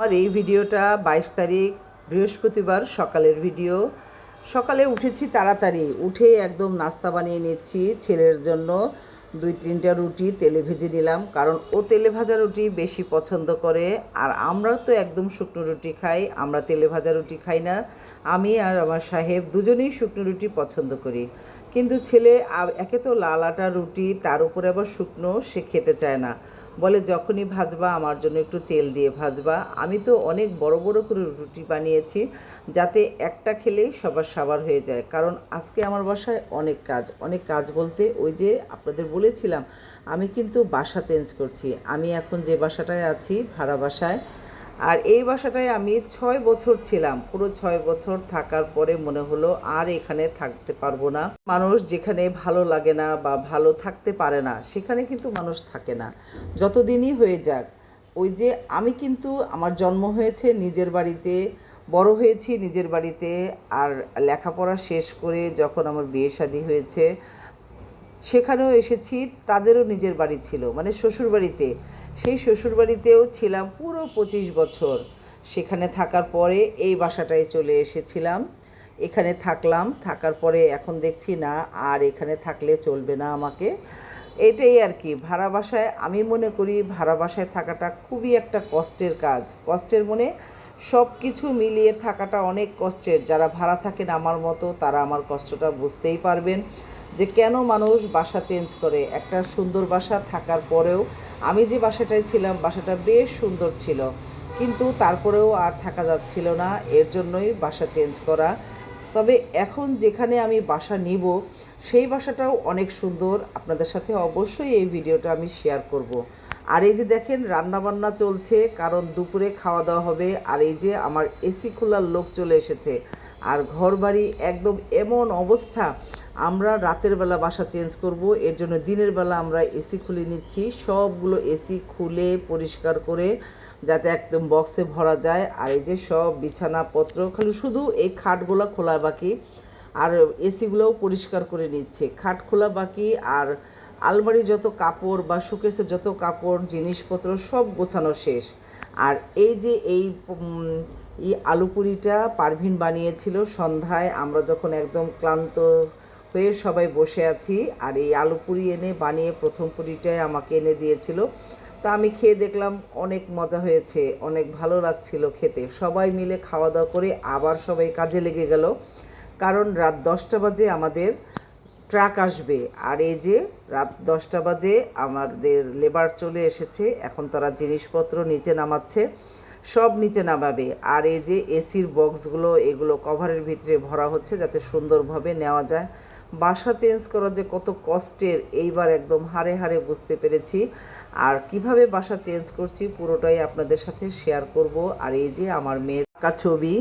আমার এই ভিডিওটা বাইশ তারিখ বৃহস্পতিবার সকালের ভিডিও। সকালে উঠেছি তাড়াতাড়ি, উঠে একদম নাস্তা বানিয়ে নিচ্ছি ছেলের জন্য। দুই তিনটা রুটি তেলে ভেজে নিলাম, কারণ ও তেলে ভাজা রুটি বেশি পছন্দ করে, আর আমরা তো একদম শুকনো রুটি খাই, আমরা তেলে ভাজা রুটি খাই না। আমি আর আমার সাহেব দুজনেই শুকনো রুটি পছন্দ করি। কিন্তু ছেলে একে তো লাল আটা রুটি, তার উপরে আবার শুকনো, সে খেতে চায় না। বলে, যখনই ভাজবা, আমার জন্য একটু তেল দিয়ে ভাজবা। আমি তো অনেক বড় বড় করে রুটি বানিয়েছি, যাতে একটা খেলেই সবার সাবার হয়ে যায়। কারণ আজকে আমার বাসায় অনেক কাজ অনেক কাজ বলতে ওই যে আপনাদের বলেছিলাম, আমি কিন্তু বাসা চেঞ্জ করছি। আমি এখন যে বাসাটায় আছি, ভাড়া বাসায়, আর এই বাসাটায় আমি ছয় বছর ছিলাম। পুরো ছয় বছর থাকার পরে মনে হলো আর এখানে থাকতে পারব না। মানুষ যেখানে ভালো লাগে না বা ভালো থাকতে পারে না, সেখানে কিন্তু মানুষ থাকে না। যতদিনই হয়ে যাক, ওই যে আমি কিন্তু আমার জন্ম হয়েছে নিজের বাড়িতে, বড় হয়েছি নিজের বাড়িতে, আর লেখাপড়া শেষ করে যখন আমার বিয়ে শাদী হয়েছে সেখানেও এসেছি, তাদেরও নিজের বাড়ি ছিল মানে শ্বশুর বাড়িতে সেই শ্বশুর বাড়িতেও ছিলাম পুরো পঁচিশ বছর। সেখানে থাকার পরে এই বাসাটায় চলে এসেছিলাম। এখানে থাকলাম, থাকার পরে এখন দেখছি না, আর এখানে থাকলে চলবে না আমাকে। এটাই আর কি, ভাড়া বাসায়, আমি মনে করি ভাড়া বাসায় থাকাটা খুবই একটা কষ্টের কাজ। কষ্টের মনে সব কিছু মিলিয়ে থাকাটা অনেক কষ্টের। যারা ভাড়া থাকেন আমার মতো, তারা আমার কষ্টটা বুঝতেই পারবেন। যে কেন মানুষ বাসা চেঞ্জ করে? একটা সুন্দর বাসা থাকার পরেও আমি যে বাসাটায় ছিলাম, বাসাটা বেশ সুন্দর ছিল। কিন্তু তারপরেও আর থাকা যাচ্ছিল না, এর জন্যই বাসা চেঞ্জ করা। তবে এখন যেখানে আমি বাসা নিব, সেই বাসাটাও অনেক সুন্দর। আপনাদের সাথে অবশ্যই এই ভিডিওটা আমি শেয়ার করব। আর এই যে দেখেন, রান্নাবান্না চলছে, কারণ দুপুরে খাওয়া দাওয়া হবে। আর এই যে আমার এসি খোলার লোক চলে এসেছে। আর ঘর বাড়ি একদম এমন অবস্থা আমরা রাতের বেলা বাসা চেঞ্জ করব, এর জন্য দিনের বেলা আমরা এসি খুলে নিচ্ছি। সবগুলো এসি খুলে পরিষ্কার করে যাতে একদম বক্সে ভরা যায়। আর এই যে সব বিছানাপত্র, খালি শুধু এই খাটগুলো খোলা বাকি। আর এসিগুলোও পরিষ্কার করে নিচ্ছে। খাট খোলা বাকি, আর আলমারি যত কাপড় বা শোকেসে যত কাপড়, জিনিসপত্র, সব গোছানো শেষ। আর এই যে এই এই আলু পুরিটা পারভিন বানিয়েছিল সন্ধ্যায়, আমরা যখন একদম ক্লান্ত হয়ে সবাই বসে আছি আর এই আলু পুরি এনে বানিয়ে প্রথম পুরিটাই আমাকে এনে দিয়েছিল। তা আমি খেয়ে দেখলাম অনেক মজা হয়েছে, অনেক ভালো লাগছিল খেতে। সবাই মিলে খাওয়া দাওয়া করে আবার সবাই কাজে লেগে গেল। কারণ রাত দশটা বাজে আমাদের ট্রাক আসবে। আর এই যে রাত দশটা বাজে আমাদের লেবার চলে এসেছে। এখন তারা জিনিসপত্র নিচে নামাচ্ছে। সব নিচে নামাবে। আর এই যে এসির বক্সগুলো, এগুলো কভারের ভিতরে ভরা হচ্ছে যাতে সুন্দরভাবে নেওয়া যায়। বাসা চেঞ্জ করা যে কত কষ্টের, এইবার একদম হারে হারে বুঝতে পেরেছি। আর কীভাবে বাসা চেঞ্জ করছি পুরোটাই আপনাদের সাথে শেয়ার করব। আর এই যে আমার মেয়ের ছবি।